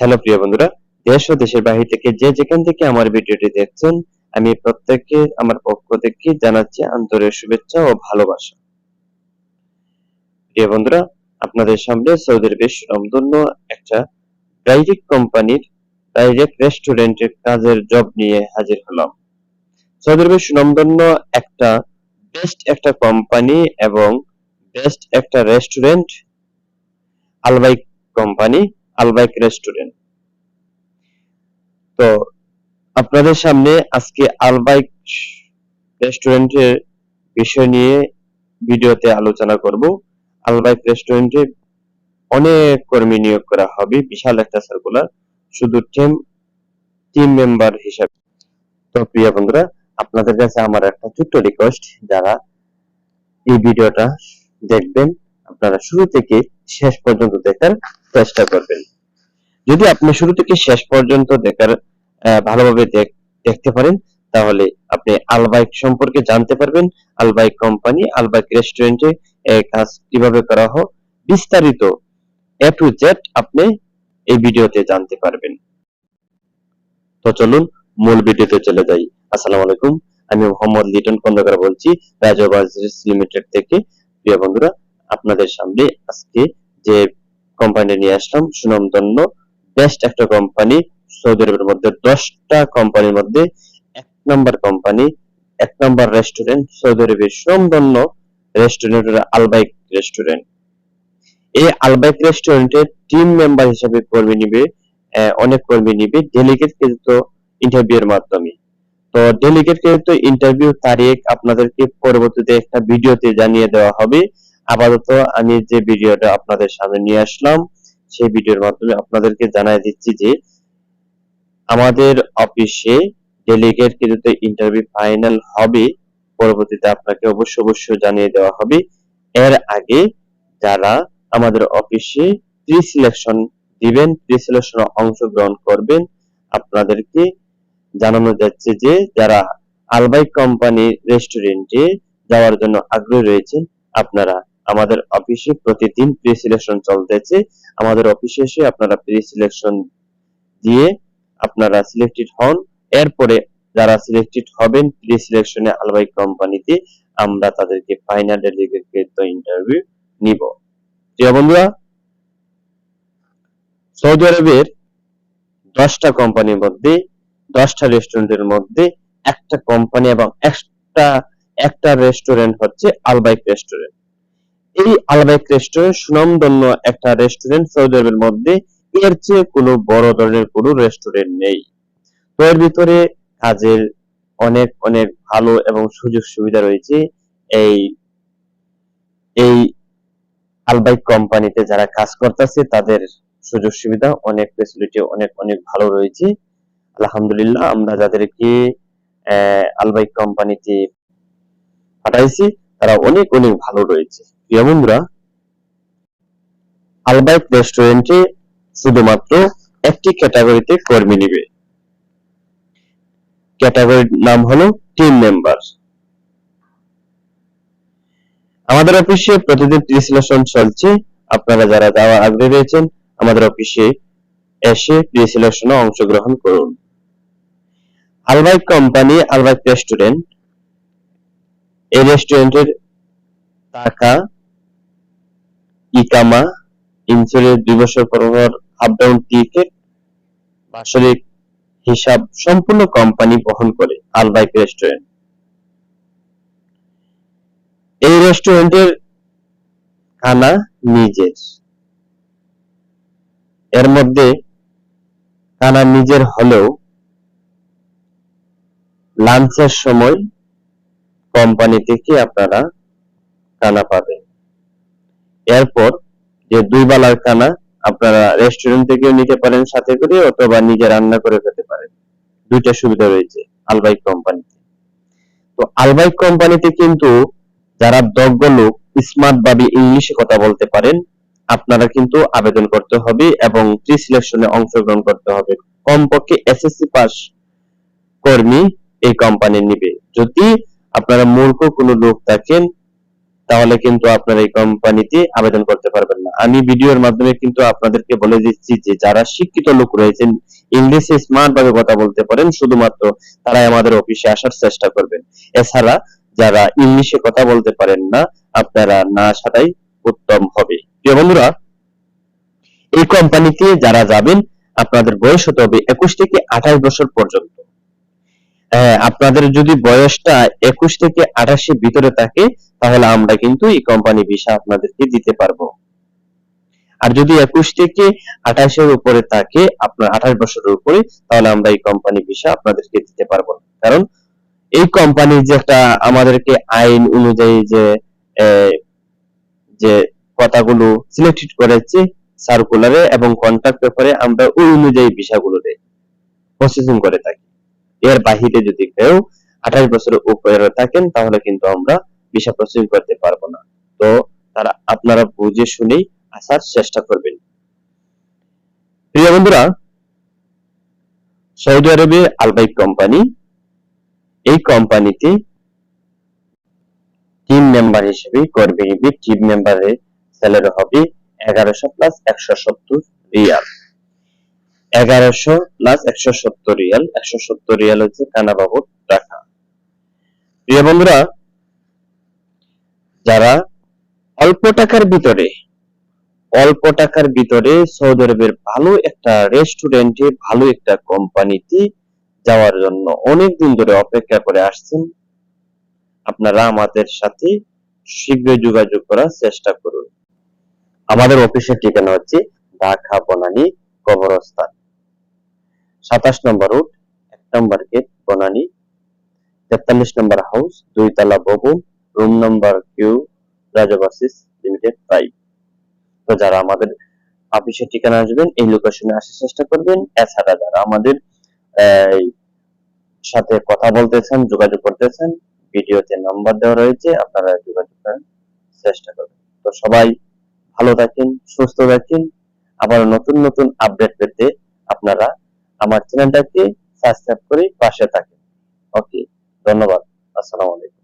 Hello প্রিয় বন্ধুরা, দেশ ও দেশের বাহির থেকে যে যেখান থেকে আমার ভিডিওটি দেখছেন, আমি প্রত্যেককে, আমার পক্ষ থেকে জানাচ্ছি আন্তরিক শুভেচ্ছা ও ভালোবাসা। প্রিয় বন্ধুরা, আপনাদের সামনে সৌদি আরবের সুনামধন্য একটা ডাইরেক্ট কোম্পানির ডাইরেক্ট রেস্টুরেন্টের কাজের জব নিয়ে হাজির হলাম। সৌদি আরবের সুনামধন্য একটা বেস্ট একটা কোম্পানি এবং বেস্ট একটা restaurant Albaik company. Albaik restaurant. তো আপনাদের সামনে আজকে আলবাইক রেস্টুরেন্টের বিষয় নিয়ে ভিডিওতে আলোচনা করব। আলবাইক রেস্টুরেন্টে অনেক কর্মী নিয়োগ করা হবে, বিশাল একটা সার্কুলার শুধু টিম টিম মেম্বার হিসাবে। তো প্রিয় বন্ধুরা, আপনাদের কাছে আমার একটা ছোট্ট রিকোয়েস্ট যারা এই ভিডিওটা দেখবেন, আপনারা শুরু থেকে শেষ পর্যন্ত চেষ্টা করবেন। যদি আপনি শুরু থেকে শেষ পর্যন্ত দেখার ভালোভাবে দেখতে পারেন, তাহলে আপনি আলবাইক সম্পর্কে জানতে পারবেন। আলবাইক কোম্পানি আলবাইক রেস্টুরেন্টে কাজ কীভাবে করা হয়, বিস্তারিত এ টু জেড আপনি এই ভিডিওতে জানতে পারবেন। তো চলুন মূল ভিডিওতে চলে যাই। আসসালামু আলাইকুম, আমি মোহাম্মদ লিটন খন্দকার বলছি, রাজবাজ লিমিটেড থেকে। প্রিয় বন্ধুরা, আপনাদের সামনে আজকে যে কোম্পানি নিয়ে আসলাম। সুনামধন্য বেস্ট একটা কোম্পানি সৌদি আরবের মধ্যে দশটা কোম্পানির মধ্যে এক নম্বর কোম্পানি এক নম্বর রেস্টুরেন্ট সৌদি আরবের সুনামধন্য রেস্টুরেন্ট আলবাইক রেস্টুরেন্ট এই আলবাইক রেস্টুরেন্টের টিম মেম্বার হিসেবে কর্মী নিবে অনেক কর্মী নিবে ডেলিগেট কিন্তু ইন্টারভিউ এর মাধ্যমে। তো ডেলিগেট কিন্তু ইন্টারভিউ তারিখ আপনাদেরকে পরবর্তীতে একটা ভিডিওতে জানিয়ে দেওয়া হবে। আপাতত আমি যে ভিডিওটা আপনাদের সামনে নিয়ে আসলাম, সেই ভিডিওর মাধ্যমে আপনাদেরকে জানাই দিচ্ছি যে আমাদের অফিসে ডেলিগেট কিন্তু ইন্টারভিউ ফাইনাল হবে, পরবর্তীতে আপনাকে অবশ্য অবশ্যই জানিয়ে দেওয়া হবে। এর আগে যারা আমাদের অফিসে প্রি সিলেকশন দিবেন প্রি সিলেকশনে অংশগ্রহণ করবেন, আপনাদেরকে জানানো যাচ্ছে যে যারা আলবাই কোম্পানি রেস্টুরেন্টে যাওয়ার জন্য আগ্রহী রয়েছেন, আপনারা আমাদের অফিসে প্রতিদিন প্রি সিলেকশন চলতেছে। আমাদের অফিসে এসে আপনারা প্রি সিলেকশন দিয়ে আপনারা সিলেক্টেড হন। এরপরে যারা সিলেক্টেড হবেন প্রি সিলেকশনে আলবাই কোম্পানিতে আমরা তাদেরকে ফাইনাল ডেলিগেট ইন্টারভিউ নিব। প্রিয় বন্ধুরা, সৌদি আরবের দশটা কোম্পানির মধ্যে, দশটা রেস্টুরেন্টের মধ্যে একটা কোম্পানি এবং একটা একটা রেস্টুরেন্ট হচ্ছে আলবাইক রেস্টুরেন্ট এই আলবাইক রেস্টুরেন্ট সুনামধন্য একটা রেস্টুরেন্ট সৌদি আরবের মধ্যে। এর চেয়ে কোনো বড় ধরনের কোনো রেস্টুরেন্ট নেই। তো এর ভিতরে কাজের অনেক অনেক ভালো এবং সুযোগ সুবিধা রয়েছে এই এই আলবাইক কোম্পানিতে যারা কাজ করতেছে, তাদের সুযোগ সুবিধা অনেক ফেসিলিটি অনেক অনেক ভালো রয়েছে। আলহামদুলিল্লাহ, আমরা যাদেরকে আলবাইক কোম্পানিতে পাঠাইছি, তারা অনেক অনেক ভালো রয়েছে। প্রিয় বন্ধুরা আলবাইক রেস্টুরেন্টে শুধুমাত্র একটি ক্যাটাগরিতে কর্মী নিবে। ক্যাটাগরির নাম হলো টিম মেম্বার। আমাদের অফিসে প্রতিদিন প্রিসিলেকশন চলছে। আপনারা যারা যাওয়ার আগ্রহী রয়েছেন, আমাদের অফিসে এসে প্রিসিলেকশনে অংশগ্রহণ করুন। আলবাইক কোম্পানি আলবাইক রেস্টুরেন্ট, এই রেস্টুরেন্টের টাকা ইকামা ইন্স্যুরেন্স দুই বছর পর পর আপ ডাউন টিকেট বাৎসরিক হিসাব সম্পূর্ণ কোম্পানি বহন করে আল আলবাইক রেস্টুরেন্ট এই রেস্টুরেন্টের খানা নিজের। এর মধ্যে খানা নিজের হলেও লাঞ্চের সময় কোম্পানি থেকে আপনারা খানা পাবেন। এরপর যে দুই বেলার খানা আপনারা রেস্টুরেন্ট থেকেও নিতে পারেন সাথে করে অথবা নিজে রান্না করে খেতে পারেন। দুইটা সুবিধা রয়েছে আলবাইক কোম্পানিতে তো। আলবাইক কোম্পানিতে কিন্তু যারা দক্ষ লোক স্মার্ট ভাবে ইংলিশে কথা বলতে পারেন, আপনারা কিন্তু আবেদন করতে হবে এবং প্রি সিলেকশনে অংশগ্রহণ করতে হবে। কমপক্ষে এসএসসি পাস কর্মী এই কোম্পানি নিবে। যদি আপনারা মূর্খ কোনো লোক থাকেন তাহলে কিন্তু আপনারা এই কোম্পানিতে আবেদন করতে পারবেন না। আমি ভিডিওর মাধ্যমে কিন্তু আপনাদেরকে বলে দিচ্ছি যে, যারা শিক্ষিত লোক রয়েছেন, ইংলিশে স্মার্ট ভাবে কথা বলতে পারেন, শুধুমাত্র তারাই আমাদের অফিসে আসার চেষ্টা করবেন। এছাড়া যারা ইংলিশে কথা বলতে পারেন না, আপনারা না আসাটাই উত্তম হবে। প্রিয় বন্ধুরা, এই কোম্পানিতে যারা যাবেন, আপনাদের বয়স হতে হবে একুশ থেকে আঠাশ বছর পর্যন্ত। আপনাদের যদি বয়সটা একুশ থেকে আঠাশের ভিতরে থাকে, তাহলে আমরা কিন্তু এই কোম্পানি ভিসা আপনাদেরকে দিতে পারব। আর যদি একুশ থেকে আঠাশের উপরে থাকে, আপনার আঠাশ বছরের উপরে, তাহলে আমরা এই কোম্পানি ভিসা আপনাদেরকে দিতে পারব কারণ এই কোম্পানি যে একটা আমাদেরকে আইন অনুযায়ী যে যে কথাগুলো সিলেক্টেড করেছে সার্কুলারে এবং কন্ট্রাক্ট পেপারে আমরা ওই অনুযায়ী ভিসাগুলো প্রসেসিং করে থাকি। এর বাহিরে যদি কেউ আঠাশ বছরের উপরে থাকেন, তাহলে কিন্তু আমরা ভিসা প্রসেসিং করতে পারব না। তো তারা আপনারা বুঝে শুনেই আসার চেষ্টা করবেন। প্রিয় বন্ধুরা, সৌদি আরবে আলবাইক কোম্পানি, এই কোম্পানিতে টিম মেম্বার হিসেবে কর্মী টিম মেম্বারের স্যালারি হবে এগারোশো প্লাস একশো সত্তর রিয়াল। এগারোশো প্লাস একশো সত্তর রিয়াল। একশো সত্তর রিয়াল হচ্ছে কানা বাবদ টাকা। প্রিয় বন্ধুরা, যারা অল্প টাকার ভিতরে, অল্প টাকার ভিতরে সৌদি আরবের ভালো একটা রেস্টুরেন্টে ভালো একটা কোম্পানিতে যাওয়ার জন্য অনেক দিন ধরে অপেক্ষা করে আসছেন, আপনারা আমাদের সাথে শীঘ্রই যোগাযোগ করার চেষ্টা করুন। আমাদের অফিসের ঠিকানা হচ্ছে ঢাকা বনানী কবরস্থান। সাতাশ নম্বর রোড এক নম্বর গেট বনানী। তেতাল্লিশ নম্বর হাউস দুই তলা ভবন রুম নম্বর কিউ রাজাবাসিস লিমিটেড ফাইভ তো যারা আমাদের অফিসের ঠিকানা আসবেন, এই লোকেশনে আসার চেষ্টা করবেন। এছাড়া যারা আমাদের সাথে কথা বলতেছেন, যোগাযোগ করতেছেন, ভিডিওতে নাম্বার দেওয়া রয়েছে, আপনারা যোগাযোগ করার চেষ্টা করবেন। তো সবাই ভালো থাকেন, সুস্থ থাকেন। আবার নতুন নতুন আপডেট পেতে আপনারা আমার চ্যানেলটাকে সাবস্ক্রাইব করে পাশে থাকেন। ওকে ধন্যবাদ। আসসালামু আলাইকুম।